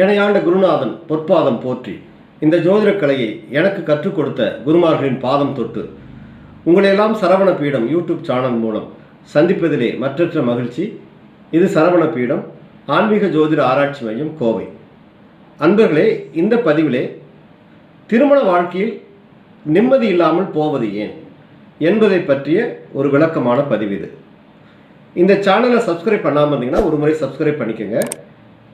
எனையாண்ட குருநாதன் பொற்பாதம் போற்றி. இந்த ஜோதிடக் கலையை எனக்கு கற்றுக் கொடுத்த குருமார்களின் பாதம் தொட்டு உங்களையெல்லாம் சரவண பீடம் யூடியூப் சேனல் மூலம் சந்திப்பதிலே மற்றற்ற மகிழ்ச்சி. இது சரவண பீடம் ஆன்மீக ஜோதிட ஆராய்ச்சி மையம் கோவை. அன்பர்களே இந்த பதிவிலே திருமண வாழ்க்கையில் நிம்மதி இல்லாமல் போவது ஏன் என்பதை பற்றிய ஒரு விளக்கமான பதிவு இது. இந்த சேனலை சப்ஸ்கிரைப் பண்ணாமல் இருந்தீங்கன்னா ஒரு முறை சப்ஸ்கிரைப் பண்ணிக்கோங்க.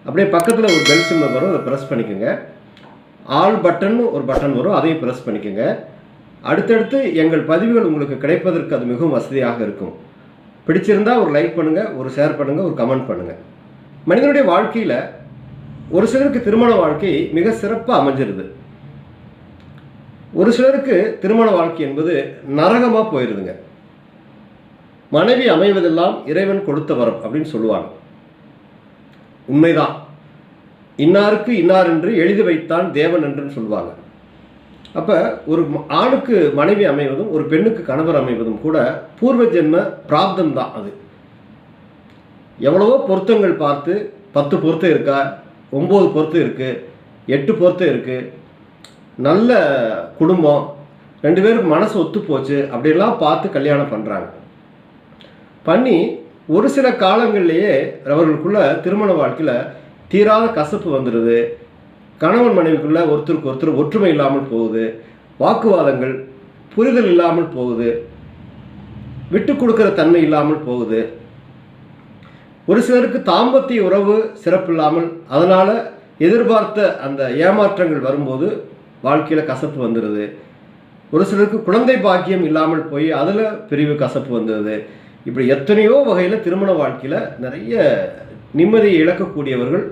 அப்படியே பக்கத்தில் ஒரு பெல் சிம்மர் வரும் அதை ப்ரெஸ் பண்ணிக்கோங்க. ஆல் பட்டன் ஒரு பட்டன் வரும் அதையும் ப்ரெஸ் பண்ணிக்கோங்க. அடுத்தடுத்து எங்கள் பதிவுகள் உங்களுக்கு கிடைப்பதற்கு அது மிகவும் வசதியாக இருக்கும். பிடிச்சிருந்தா ஒரு லைக் பண்ணுங்கள் ஒரு ஷேர் பண்ணுங்கள் ஒரு கமெண்ட் பண்ணுங்கள் மனிதனுடைய வாழ்க்கையில் ஒரு சிலருக்கு திருமண வாழ்க்கை மிக சிறப்பாக அமைஞ்சிருது. ஒரு சிலருக்கு திருமண வாழ்க்கை என்பது நரகமாக போயிடுதுங்க மனைவி அமைவதெல்லாம் இறைவன் கொடுத்த வரம் அப்படின்னு சொல்லுவாங்க. உண்மைதான். இன்னாருக்கு இன்னார் என்று எழுதி வைத்தான் தேவன் என்றுன்னு சொல்லுவாங்க அப்போ ஒரு ஆணுக்கு மனைவி அமைவதும் ஒரு பெண்ணுக்கு கணவர் அமைவதும் கூட பூர்வ ஜென்ம பிராப்தம் தான் அது. எவ்வளவோ பொருத்தங்கள் பார்த்து பத்து பொருத்தம் இருக்கா ஒம்பது பொருத்தம் இருக்குது எட்டு பொருத்தம் இருக்குது நல்ல குடும்பம் ரெண்டு பேருக்கு மனசு ஒத்து போச்சு அப்படிலாம் பார்த்து கல்யாணம் பண்ணுறாங்க பண்ணி ஒரு சில காலங்கள்லேயே அவர்களுக்குள்ள திருமண வாழ்க்கையில் தீராத கசப்பு வந்துடுது. கணவன் மனைவிக்குள்ள ஒருத்தருக்கு ஒருத்தர் ஒற்றுமை இல்லாமல் போகுது. வாக்குவாதங்கள் புரிதல் இல்லாமல் போகுது. விட்டு கொடுக்குற தன்மை இல்லாமல் போகுது. ஒரு சிலருக்கு தாம்பத்திய உறவு சிறப்பில்லாமல் அதனால் எதிர்பார்த்த அந்த ஏமாற்றங்கள் வரும்போது வாழ்க்கையில் கசப்பு வந்துடுது. ஒரு சிலருக்கு குழந்தை பாக்கியம் இல்லாமல் போய் அதில் பிரிவு கசப்பு வந்துடுது. இப்படி எத்தனையோ வகையில் திருமண வாழ்க்கையில் நிறைய நிம்மதியை இழக்கக்கூடியவர்கள்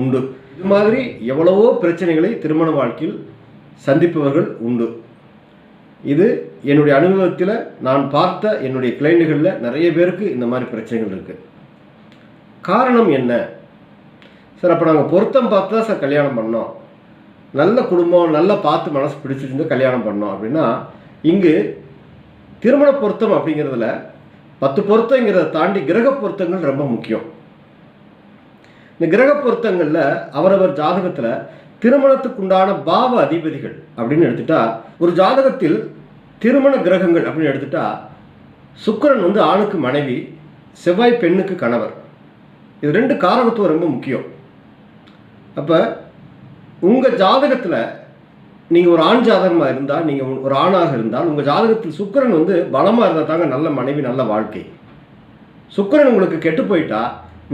உண்டு. இது மாதிரி எவ்வளவோ பிரச்சனைகளை திருமண வாழ்க்கையில் சந்திப்பவர்கள் உண்டு. இது என்னுடைய அனுபவத்தில் நான் பார்த்த என்னுடைய கிளைண்டுகளில் நிறைய பேருக்கு இந்த மாதிரி பிரச்சனைகள் இருக்குது காரணம் என்ன? சார் அப்போ நாங்கள் பொருத்தம் பார்த்து தான் சார் கல்யாணம் பண்ணோம். நல்ல குடும்பம் நல்லா பார்த்து மனசு பிடிச்சிருந்து கல்யாணம் பண்ணோம் அப்படின்னா இங்கு திருமண பொருத்தம் அப்படிங்கிறதுல பத்து பொருத்தங்கிறத தாண்டி கிரக பொருத்தங்கள் ரொம்ப முக்கியம். இந்த கிரக பொருத்தங்களில் அவரவர் ஜாதகத்தில் திருமணத்துக்குண்டான பாவ அதிபதிகள் அப்படின்னு எடுத்துட்டா ஒரு ஜாதகத்தில் திருமண கிரகங்கள் அப்படின்னு எடுத்துட்டா சுக்கிரன் வந்து ஆணுக்கு மனைவி செவ்வாய் பெண்ணுக்கு கணவர். இது ரெண்டு காரகத்துவம் ரொம்ப முக்கியம். அப்போ உங்கள் ஜாதகத்தில் நீங்கள் ஒரு ஆண் ஜாதகமாக இருந்தால் நீங்கள் ஒரு ஆணாக இருந்தால் உங்கள் ஜாதகத்தில் சுக்கிரன் வந்து பலமாக இருந்தால் தாங்க நல்ல மனைவி நல்ல வாழ்க்கை. சுக்கிரன் உங்களுக்கு கெட்டு போயிட்டா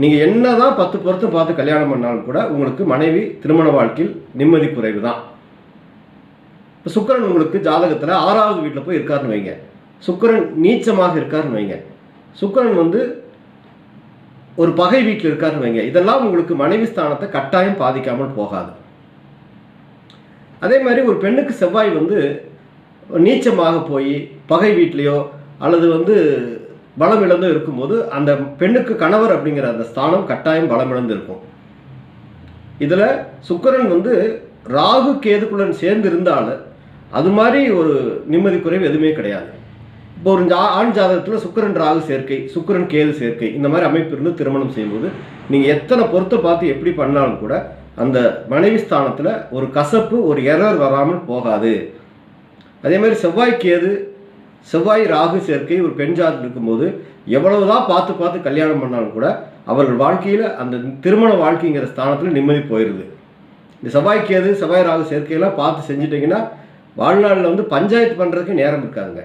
நீங்கள் என்ன தான் பத்து பொருத்தம் பார்த்து கல்யாணம் பண்ணாலும் கூட உங்களுக்கு மனைவி திருமண வாழ்க்கையில் நிம்மதி குறைவு தான் இப்போ சுக்கிரன் உங்களுக்கு ஜாதகத்தில் ஆறாவது வீட்டில் போய் இருக்காருன்னு வைங்க. சுக்கிரன் நீச்சமாக இருக்காருன்னு வைங்க. சுக்கரன் வந்து ஒரு பகை வீட்டில் இருக்காருன்னு வைங்க. இதெல்லாம் உங்களுக்கு மனைவி ஸ்தானத்தை கட்டாயம் பாதிக்காமல் போகாது. அதே மாதிரி ஒரு பெண்ணுக்கு செவ்வாய் வந்து நீச்சமாக போய் பகை வீட்லேயோ அல்லது வந்து பலம் இழந்தோ இருக்கும்போது அந்த பெண்ணுக்கு கணவர் அப்படிங்கிற அந்த ஸ்தானம் கட்டாயம் பலமிழந்து இருக்கும் இதில் சுக்கரன் வந்து ராகு கேதுக்குடன் சேர்ந்து இருந்தாலும் அது மாதிரி ஒரு நிம்மதி குறைவு எதுவுமே கிடையாது. இப்போ ஒரு ஜா ஆண் ஜாதகத்தில் சுக்கிரன் ராகு சேர்க்கை சுக்கிரன் கேது சேர்க்கை இந்த மாதிரி அமைப்பு இருந்து திருமணம் செய்யும்போது நீங்கள் எத்தனை பொருத்தை பார்த்து எப்படி பண்ணாலும் கூட அந்த மனைவி ஸ்தானத்தில் ஒரு கசப்பு ஒரு எரர் வராமல் போகாது. அதே மாதிரி செவ்வாய்க்கு செவ்வாய் ராகு சேர்க்கை ஒரு பெண் ஜாதகம் இருக்கும்போது எவ்வளவுதான் பார்த்து பார்த்து கல்யாணம் பண்ணாலும் கூட அவர்கள் வாழ்க்கையில் அந்த திருமண வாழ்க்கைங்கிற ஸ்தானத்தில் நிம்மதி போயிடுது இந்த செவ்வாய்க்கு செவ்வாய் ராகு சேர்க்கையெல்லாம் பார்த்து செஞ்சுட்டிங்கன்னா வாழ்நாளில் வந்து பஞ்சாயத்து பண்ணுறதுக்கு நேரம் இருக்காதுங்க.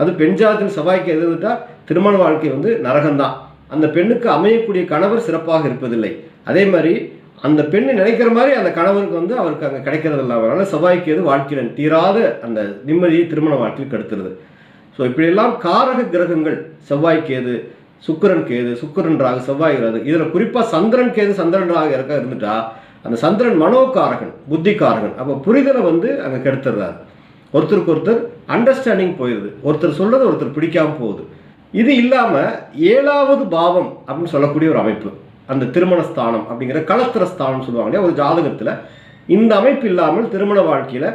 அது பெண் ஜாதத்தில் செவ்வாய்க்கு எதிர்த்துட்டா திருமண வாழ்க்கை வந்து நரகம்தான். அந்த பெண்ணுக்கு அமையக்கூடிய கணவர் சிறப்பாக இருப்பதில்லை. அதே மாதிரி அந்த பெண்ணு நினைக்கிற மாதிரி அந்த கணவருக்கு வந்து அவருக்கு அங்கே கிடைக்கிறது இல்லாமல் அதனால் செவ்வாய்க்கு எது வாழ்க்கையில் தீராத அந்த நிம்மதியை திருமண வாழ்க்கையில் கெடுத்துருது. ஸோ இப்படியெல்லாம் காரக கிரகங்கள் செவ்வாய்க்கு எது சுக்கிரன் கேது சுக்கிரன் ராகு செவ்வாய் ராகு இதில் குறிப்பாக சந்திரன் கேது சந்திரன் ராகு இறக்க இருந்துட்டா அந்த சந்திரன் மனோக்காரகன் புத்திக்காரகன் அப்போ புரிதலை வந்து அங்கே கெடுத்துடுறாரு ஒருத்தருக்கு ஒருத்தர் அண்டர்ஸ்டாண்டிங் போயிடுது ஒருத்தர் சொல்றது ஒருத்தர் பிடிக்காமல் போகுது. இது இல்லாமல் ஏழாவது பாவம் அப்படின்னு சொல்லக்கூடிய ஒரு அமைப்பு. அந்த திருமண ஸ்தானம் அப்படிங்கிற களத்திர ஸ்தானம் சொல்லுவாங்க இல்லையா? ஒரு ஜாதகத்தில். இந்த அமைப்பு இல்லாமல் திருமண வாழ்க்கையில்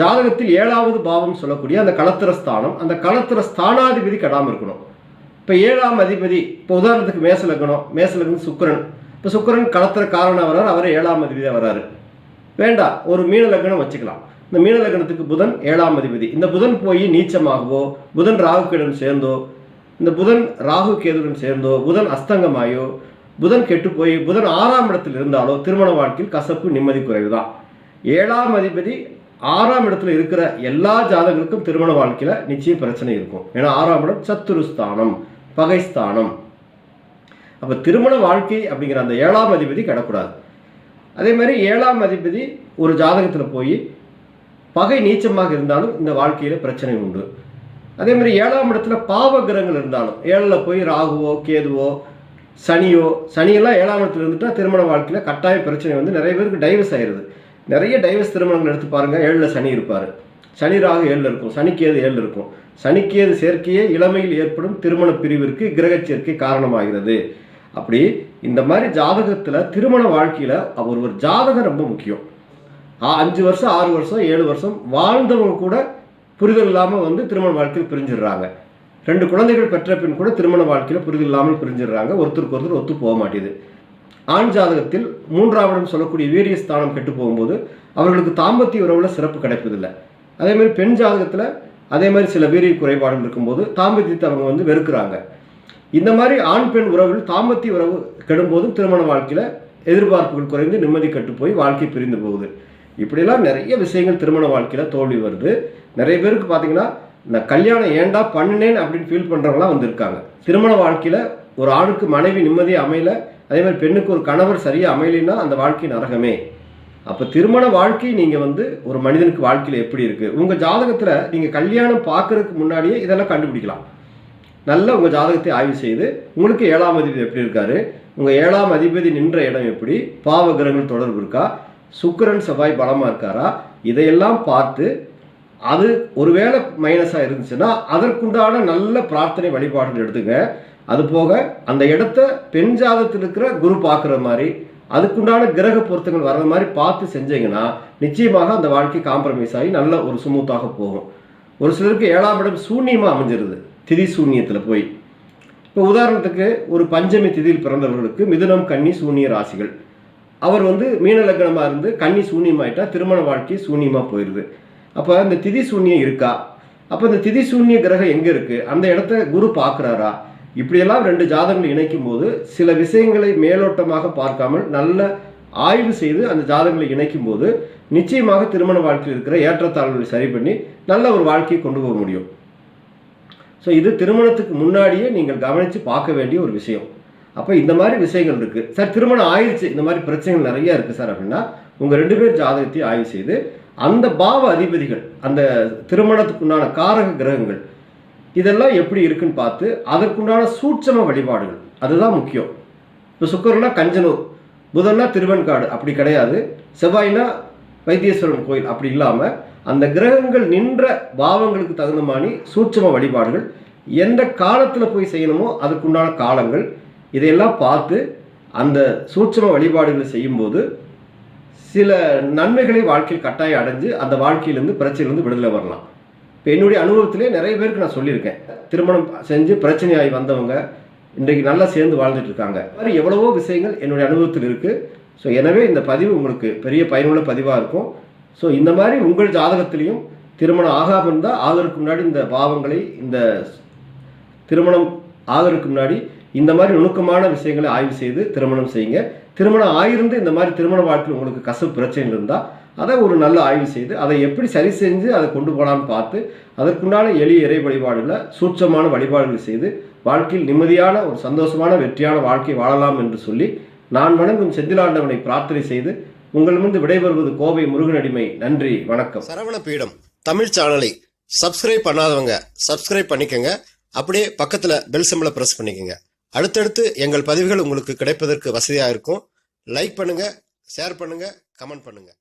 ஜாதகத்தில் ஏழாவது பாவம் சொல்லக்கூடிய அந்த களத்திர ஸ்தானம் அந்த களத்திர ஸ்தானாதிபதி கெடாமல் இருக்கணும். இப்போ ஏழாம் அதிபதி இப்போ உதாரணத்துக்கு மேச லக்னம் சுக்கரன் சுக்கிரன். இப்போ சுக்கிரன் களத்திர காரணம் வர்றாரு அவரே ஏழாம் அதிபதியாக வர்றாரு. வேண்டாம் ஒரு மீன லக்னம் வச்சுக்கலாம். இந்த மீன லக்னத்துக்கு புதன் ஏழாம் அதிபதி. இந்த புதன் போய் நீச்சமாகவோ புதன் ராகுக்கிடம் சேர்ந்தோ இந்த புதன் ராகு கேதுடன் சேர்ந்தோ புதன் அஸ்தங்கமாயோ புதன் கெட்டு போய் புதன் ஆறாம் இடத்தில் இருந்தாலோ திருமண வாழ்க்கையில் கசப்பு நிம்மதி குறைவு தான் ஏழாம் அதிபதி ஆறாம் இடத்துல இருக்கிற எல்லா ஜாதகங்களுக்கும் திருமண வாழ்க்கையில் நிச்சயம் பிரச்சனை இருக்கும். ஏன்னா ஆறாம் இடம் சத்துருஸ்தானம் பகைஸ்தானம் அப்போ திருமண வாழ்க்கை அப்படிங்கிற அந்த ஏழாம் அதிபதி கிடக்கூடாது. அதே மாதிரி ஏழாம் அதிபதி ஒரு ஜாதகத்தில் போய் பகை நீச்சமாக இருந்தாலும் இந்த வாழ்க்கையில் பிரச்சனை உண்டு. அதே மாதிரி ஏழாம் இடத்துல பாவ கிரகங்கள் இருந்தாலும் ஏழில் போய் ராகுவோ கேதுவோ சனியோ சனியெல்லாம் ஏழாம் இடத்துல இருந்துட்டால் திருமண வாழ்க்கையில் கட்டாய பிரச்சனை வந்து நிறைய பேருக்கு டைவர்ஸ் ஆயிடுது நிறைய டைவர்ஸ் திருமணங்கள் எடுத்து பாருங்கள் ஏழில் சனி இருப்பார். சனி ராகு ஏழில் இருக்கும் சனிக்கேது ஏழில் இருக்கும். சனிக்கேது சேர்க்கையே இளமையில் ஏற்படும் திருமண பிரிவிற்கு கிரக சேர்க்கை காரணமாகிறது. அப்படி இந்த மாதிரி ஜாதகத்தில் திருமண வாழ்க்கையில் அவர் ஒரு ஜாதகம் ரொம்ப முக்கியம். அஞ்சு வருஷம் ஆறு வருஷம் ஏழு வருஷம் வாழ்ந்தவங்க கூட புரிதல் இல்லாமல் வந்து திருமண வாழ்க்கையில் பிரிஞ்சிடுறாங்க. ரெண்டு குழந்தைகள் பெற்ற பின் கூட திருமண வாழ்க்கையில் புரிதல் இல்லாமல் பிரிஞ்சிடுறாங்க. ஒருத்தருக்கு ஒருத்தர் ஒத்து போக மாட்டேது. ஆண் ஜாதகத்தில் மூன்றாவிடம் சொல்லக்கூடிய வீரிய ஸ்தானம் கெட்டு போகும்போது அவர்களுக்கு தாம்பத்திய உறவுல சிறப்பு கிடைப்பதில்லை. அதே மாதிரி பெண் ஜாதகத்தில் அதே மாதிரி சில வீரிய குறைபாடுகள் இருக்கும்போது தாம்பத்தியத்தை அவங்க வந்து வெறுக்கிறாங்க. இந்த மாதிரி ஆண் பெண் உறவில் தாம்பத்திய உறவு கெடும்போதும் திருமண வாழ்க்கையில் எதிர்பார்ப்புகள் குறைந்து நிம்மதி கட்டு போய் வாழ்க்கை பிரிந்து போகுது. இப்படிலாம் நிறைய விஷயங்கள் திருமண வாழ்க்கையில் தோல்வி வருது. நிறைய பேருக்கு பார்த்தீங்கன்னா இந்த கல்யாணம் ஏன்டா பண்ணினேன் அப்படின்னு ஃபீல் பண்ணுறவங்களாம் வந்திருக்காங்க. திருமண வாழ்க்கையில் ஒரு ஆணுக்கு மனைவி நிம்மதியாக அமையல அதே மாதிரி பெண்ணுக்கு ஒரு கணவர் சரியாக அமையலைன்னா அந்த வாழ்க்கை நரகமே. அப்போ திருமண வாழ்க்கை நீங்கள் வந்து ஒரு மனிதனுக்கு வாழ்க்கையில் எப்படி இருக்குது உங்கள் ஜாதகத்தில் நீங்கள் கல்யாணம் பார்க்கறதுக்கு முன்னாடியே இதெல்லாம் கண்டுபிடிக்கலாம். நல்ல உங்கள் ஜாதகத்தை ஆய்வு செய்து உங்களுக்கு ஏழாம் அதிபதி எப்படி இருக்காரு? உங்கள் ஏழாம் அதிபதி நின்ற இடம் எப்படி? பாவ கிரகங்கள் தொடர்பு இருக்கா? சுக்கிரன் செவ்வாய் பலமாக இருக்காரா? இதையெல்லாம் பார்த்து அது ஒருவேளை மைனஸாக இருந்துச்சுன்னா அதற்குண்டான நல்ல பிரார்த்தனை வழிபாடுகள் எடுத்துங்க. அது போக அந்த இடத்த பெண் ஜாதத்தில் இருக்கிற குரு பார்க்குற மாதிரி அதுக்குண்டான கிரக பொருத்தங்கள் வர்ற மாதிரி பார்த்து செஞ்சீங்கன்னா நிச்சயமாக அந்த வாழ்க்கை காம்ப்ரமைஸ் ஆகி நல்ல ஒரு சுமூத்தாக போகும். ஒரு சிலருக்கு ஏழாம் இடம் சூன்யமாக அமைஞ்சிருது. திதி சூன்யத்தில் போய். இப்போ உதாரணத்துக்கு ஒரு பஞ்சமி திதியில் பிறந்தவர்களுக்கு மிதுனம் கன்னி சூன்ய ராசிகள். அவர் வந்து மீன லக்னமாக இருந்து கன்னி சூன்யமாயிட்டா திருமண வாழ்க்கை சூன்யமாக போயிடுது அப்போ இந்த திதி சூன்யம் இருக்கா? அப்போ இந்த திதி சூன்ய கிரகம் எங்கே இருக்குது அந்த இடத்த குரு பார்க்குறாரா? இப்படியெல்லாம் ரெண்டு ஜாதகங்கள் இணைக்கும் போது சில விஷயங்களை மேலோட்டமாக பார்க்காமல் நல்ல ஆய்வு செய்து அந்த ஜாதகங்களை இணைக்கும் போது நிச்சயமாக திருமண வாழ்க்கையில் இருக்கிற ஏற்றத்தாழ்வுகளை சரி பண்ணி நல்ல ஒரு வாழ்க்கையை கொண்டு போக முடியும். ஸோ இது திருமணத்துக்கு முன்னாடியே நீங்கள் கவனித்து பார்க்க வேண்டிய ஒரு விஷயம். அப்போ இந்த மாதிரி விஷயங்கள் இருக்குது சார் திருமணம் ஆயிடுச்சு இந்த மாதிரி பிரச்சனைகள் நிறைய இருக்குது சார் அப்படின்னா உங்கள் ரெண்டு பேர் ஜாதகத்தையும் ஆய்வு செய்து அந்த பாவ அதிபதிகள் அந்த திருமணத்துக்குண்டான காரக கிரகங்கள் இதெல்லாம் எப்படி இருக்குன்னு பார்த்து அதற்குண்டான சூட்சம வழிபாடுகள். அதுதான் முக்கியம். இப்போ சுக்கரனா கஞ்சனூர் புதன்னா திருவெண்காடு அப்படி கிடையாது. செவ்வாய்னா வைத்தீஸ்வரன் கோயில் அப்படி இல்லாமல் அந்த கிரகங்கள் நின்ற பாவங்களுக்கு தகுந்த மாதிரி சூட்சம வழிபாடுகள். எந்த காலத்தில் போய் செய்யணுமோ அதுக்குண்டான காலங்கள். இதையெல்லாம் பார்த்து அந்த சூட்சம வழிபாடுகளை செய்யும்போது சில நன்மைகளை வாழ்க்கையில் கட்டாயம் அடைஞ்சு அந்த வாழ்க்கையிலேருந்து பிரச்சனையிலேருந்து விடுதலை வரலாம். இப்போ என்னுடைய அனுபவத்திலே நிறைய பேருக்கு நான் சொல்லியிருக்கேன். திருமணம் செஞ்சு பிரச்சனையாகி வந்தவங்க இன்றைக்கு நல்லா சேர்ந்து வாழ்ந்துட்டு இருக்காங்க. மாதிரி எவ்வளவோ விஷயங்கள் என்னுடைய அனுபவத்தில் இருக்குது ஸோ எனவே இந்த பதிவு உங்களுக்கு பெரிய பயனுள்ள பதிவாக இருக்கும். ஸோ இந்த மாதிரி உங்கள் ஜாதகத்திலையும் திருமணம் ஆகாமல் இருந்தால் ஆகிறதுக்கு முன்னாடி இந்த பாவங்களை இந்த திருமணம் ஆகிறதுக்கு முன்னாடி இந்த மாதிரி நுணுக்கமான விஷயங்களை ஆய்வு செய்து திருமணம் செய்யுங்க. திருமணம் ஆயிருந்து இந்த மாதிரி திருமண வாழ்க்கையில் உங்களுக்கு கசப்பு பிரச்சனை இருந்தால் அதை ஒரு நல்ல ஆய்வு செய்து அதை எப்படி சரி செஞ்சு அதை கொண்டு போகலான்னு பார்த்து அதற்குண்டான எளிய இறை வழிபாடுகளை சூட்சமான வழிபாடுகள் செய்து வாழ்க்கையில் நிம்மதியான ஒரு சந்தோஷமான வெற்றியான வாழ்க்கை வாழலாம் என்று சொல்லி நான் வணங்கும் செந்திலாண்டவனை பிரார்த்தனை செய்து உங்களிடமிருந்து விடைபெறுவது கோவை முருகனடிமை நன்றி வணக்கம். சரவண பீடம் தமிழ் சேனலை சப்ஸ்கிரைப் பண்ணாதவங்க சப்ஸ்கிரைப் பண்ணிக்கங்க. அப்படியே பக்கத்தில் பெல் சிம்பலை ப்ரெஸ் பண்ணிக்கங்க. அடுத்தடுத்து எங்கள் பதிவுகள் உங்களுக்கு கிடைப்பதற்கு வசதியாக இருக்கும். லைக் பண்ணுங்கள் ஷேர் பண்ணுங்கள் கமெண்ட் பண்ணுங்கள்